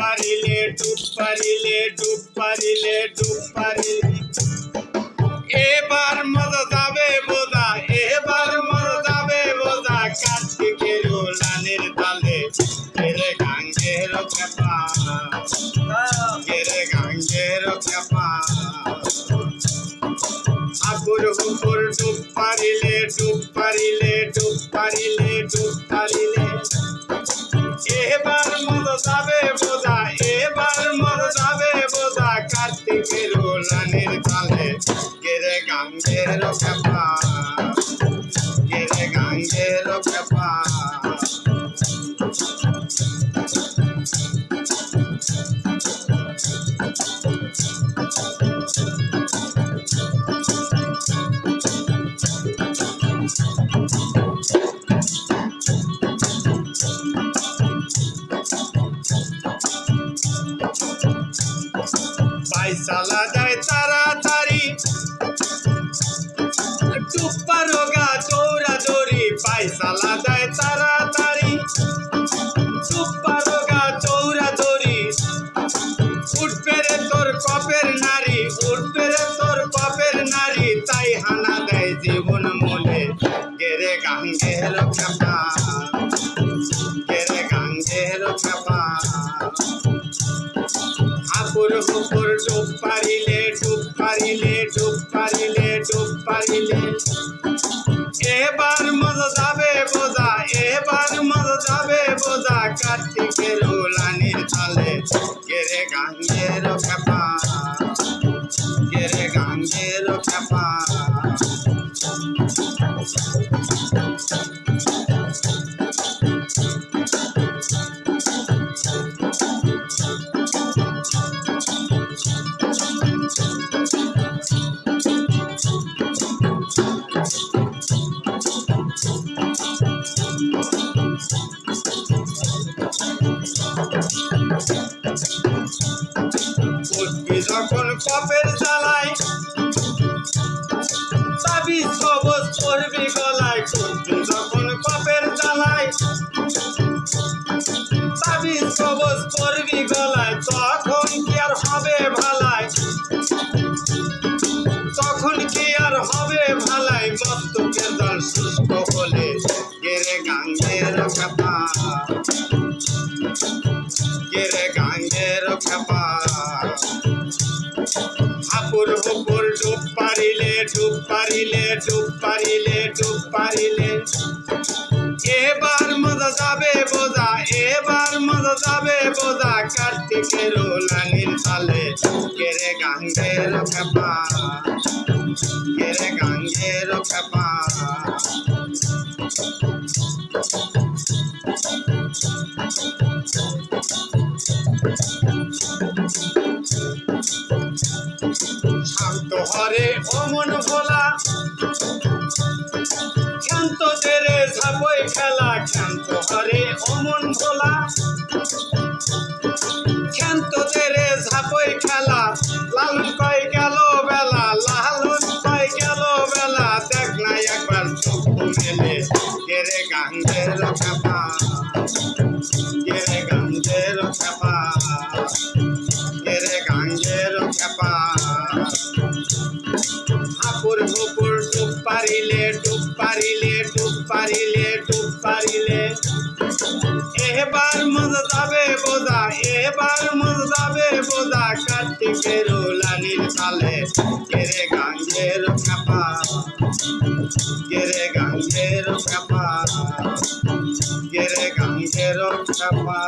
পারিলে ডুব পারিলে ডুব পারিলে ডুব পারিলে এবার মজা যাবে বোঝা, এবার মজা যাবে বোঝা। কার্তিকের লানের তালে কেরে গাঙ্গের খেপা। কেরে গাঙ্গের খেপা। কার্তিকের কালে কেরে গাঙ্গের খেপা টুপ্পা রোগা দৌড়া দৌড়ি পাইসালা যায় তাড়াতাড়ি। রোগা দৌড়া উঠবে তোর কপের নারী, উঠবে তোর কপের নারী, তাই হানা দেয় জীবন মনে। গেরে গাঙ্গের খেপা? গেরে গাঙ্গের খেপা? আকুর হুকুর ডুব পারিলে ডুব পারিলে ডুব পারিলে ডুব পারিলে Thank you. হলে গেরে গাঙ্গের খাপা গেরে গাঙ্গের খাপা হাপুর হুপুর ডুব পারিলে ডুব পারিলে ডুব পারিলে ডুব পারিলে। এবার মজা যাবে বোঝা, এবার মজা যাবে বোঝা। কার্তিকের লানির তালে কেরে গাঙ্গের খেপা কেরে গাঙ্গের খেপা শান্ত হরে অমন ভোলা। ক্ষান্ত জেরে ঝাপই খেলা। ক্ষান্ত হরে অমন ভোলা। ক্ষান্ত জেরে ঝাপই খেলা। লালন কই গেল বেলা, লালন কই গেল বেলা। দেখ না একবার চোখ মেলে কেরে গাঙ্গের খেপা। পারিলে ডুব পারিলে। এবার মজা যাবে বোঝা, এবার মজা যাবে বোঝা, কার্তিকের লানির তালে কেরে গাঙ্গের খাপা, কেরে গাঙ্গের খাপা, কেরে গাঙ্গের খাপা।